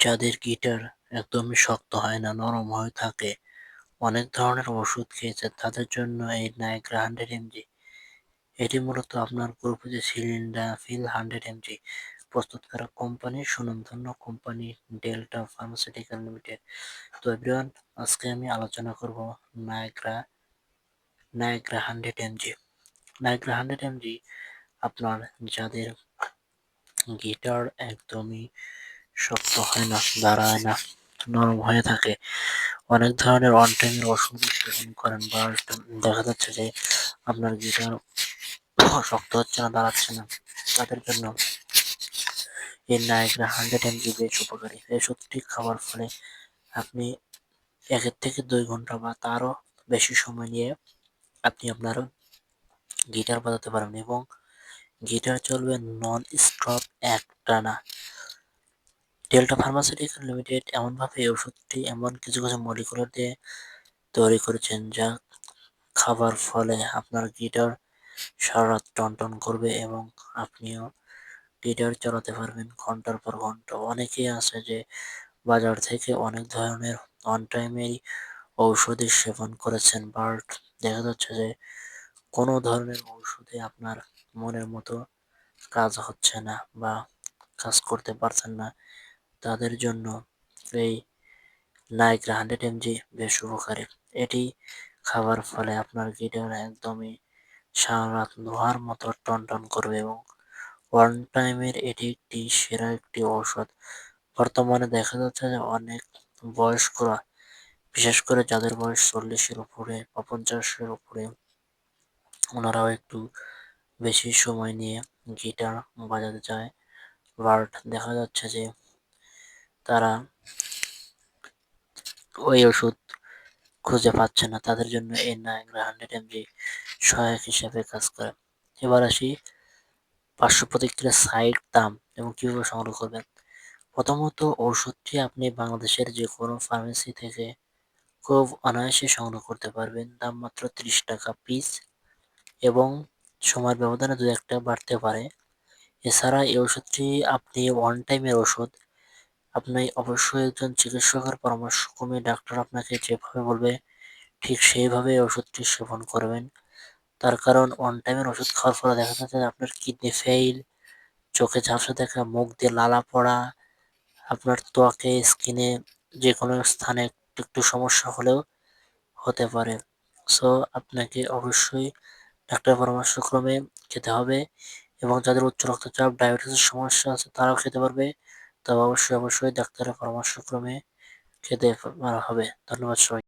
যাদের গিটার একদমই শক্ত হয় না, নরম হয়ে থাকে, অনেক ধরনের ওষুধ খেয়েছে তাদের জন্য এই নাইগ্রা হান্ড্রেড এমজি এটি মূলত আপনার গ্রুপে সিলিন্ডার ফিল হান্ড্রেড এমজি প্রস্তুতকারক কোম্পানি, সুনামধন্য কোম্পানি ডেল্টা ফার্মাসিউটিক্যাল লিমিটেড তো এভরিওয়ান আজকে আমি আলোচনা করব Nigra Nigra hundred MG Nigra hundred MG আপনার যাদের গিটার একদমই শক্ত হয় না, দাঁড়ায় না, নরম হয়ে থাকে। অনেক ধরনের ওয়ান টাইমের ওষুধ সেবন করেন, বা দেখা যাচ্ছে যে আপনার গিটার শক্ত হচ্ছে না, দাঁড়াচ্ছে না, তাদের জন্য এই নায়করা হান্ড্রেড এমজি বেশ উপকারী। এই সত্যি খাবার ফলে আপনি একের থেকে দুই ঘণ্টা বা তারও বেশি সময় নিয়ে আপনি আপনার গিটার বাজাতে পারবেন এবং গিটার চলবে নন স্টপ এক টানা ডেল্টা ফার্মাসিউটিক্যাল লিমিটেড এমনভাবে এই ওষুধটি এমন কিছু কিছু মলিকুলার দিয়ে তৈরি করেছেন যা খাবার ফলে আপনার গিটার সারা টন টন করবে এবং আপনিও গিটার চালাতে পারবেন ঘণ্টার পর ঘণ্টা। অনেকেই আছে যে বাজার থেকে অনেক ধরনের অন টাইমেই ঔষধি সেবন করেছেন বাট দেখা যাচ্ছে যে কোনো ধরনের ঔষধে আপনার মনের মতো কাজ হচ্ছে না বা কাজ করতে পারছেন না। তাদের জন্য এই নাইগ্রা হান্ড্রেড এমজি বেশ উপকারী। এটি খাবার ফলে আপনার গিটার একদমই সারা লোহার মতো টন টন করবে এবং ওয়ান টাইমের এটি একটি সেরা একটি ঔষধ। বর্তমানে দেখা যাচ্ছে যে অনেক বয়স্করা, বিশেষ করে যাদের বয়স চল্লিশের উপরে বা পঞ্চাশের উপরে, ওনারাও একটু বেশি সময় নিয়ে গিটার বাজাতে চায়। বাট দেখা যাচ্ছে যে তারা ওই ওষুধ খুঁজে পাচ্ছে না। তাদের জন্য এই নায়গ্রা হান্ড্রেড এমজি সহায়ক হিসাবে কাজ করে। এবার আসি পার্শ্ব প্রতিক্রিয়ার সাইড দাম এবং কীভাবে সংগ্রহ করবেন। প্রথমত ওষুধটি আপনি বাংলাদেশের যে কোনো ফার্মেসি থেকে খুব অনায়াসে সংগ্রহ করতে পারবেন। দাম মাত্র তিরিশ টাকা পিস এবং সময়ের ব্যবধানে দু একটা বাড়তে পারে। এছাড়া এই ওষুধটি আপনি ওয়ান টাইমের ওষুধ আপনি অবশ্যই একজন চিকিৎসকের পরামর্শ পরামর্শক্রমে ডাক্তার আপনাকে যেভাবে বলবে, ঠিক সেইভাবে ওষুধটি সেবন করবেন। তার কারণ অন টাইমের ওষুধ খাওয়ার ফলে দেখা যাচ্ছে আপনার কিডনি ফেইল চোখে ঝাপসা দেখা, মুখ দিয়ে লালা পড়া, আপনার ত্বকে স্কিনে যে কোনো স্থানে একটু একটু সমস্যা হলেও হতে পারে। সো আপনাকে অবশ্যই ডাক্তার পরামর্শক্রমে খেতে হবে এবং যাদের উচ্চ রক্তচাপ ডায়াবেটিসের সমস্যা আছে, তারাও খেতে পারবে। তবে অবশ্যই অবশ্যই ডাক্তারের পরামর্শক্রমে খেতে হবে। ধন্যবাদ সবাই